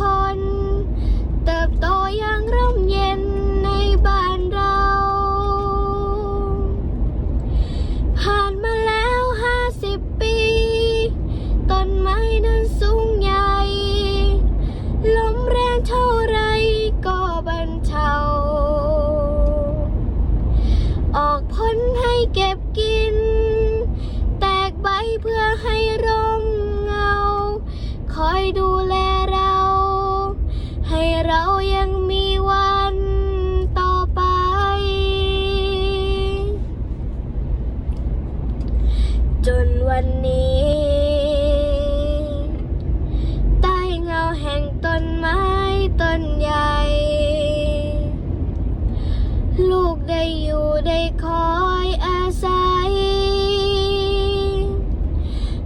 คน จนวันนี้ ใต้เงาแห่งต้นไม้ต้นใหญ่ ลูกได้อยู่ได้คอยอาศัย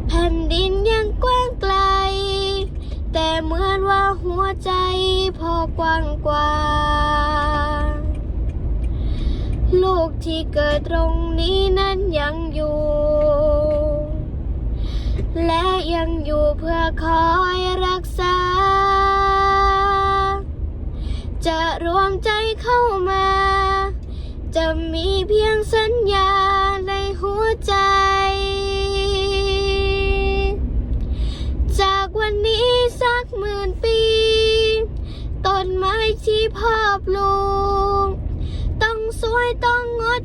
แผ่นดินยังกว้างไกล แต่เหมือนว่าหัวใจพอกว้างกว่าลูกที่เกิดตรงนี้นั้นยังอยู่ และยังอยู่เพื่อคอยรักษา จะรวมใจเข้ามา จะมีเพียงสัญญาในหัวใจ จากวันนี้สักหมื่นปี ต้นไม้ที่พ่อปลูก ต้องสวยต้องงด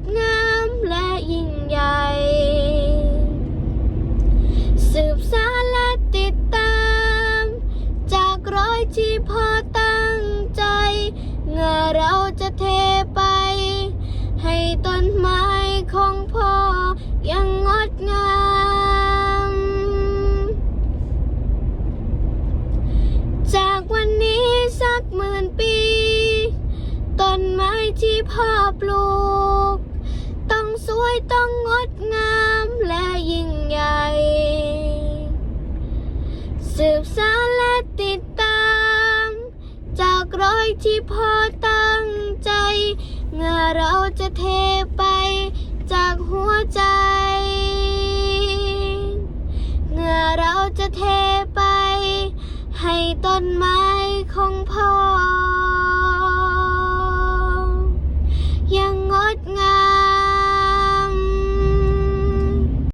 พ่อปลูก ต้องสวยต้องงดงามและยิ่งใหญ่ สืบสานและติดตาม จากรอยที่พ่อตั้งใจเมื่อเราจะเทไปจากหัวใจเมื่อเราจะเทไป ให้ต้นไม้ของพ่อ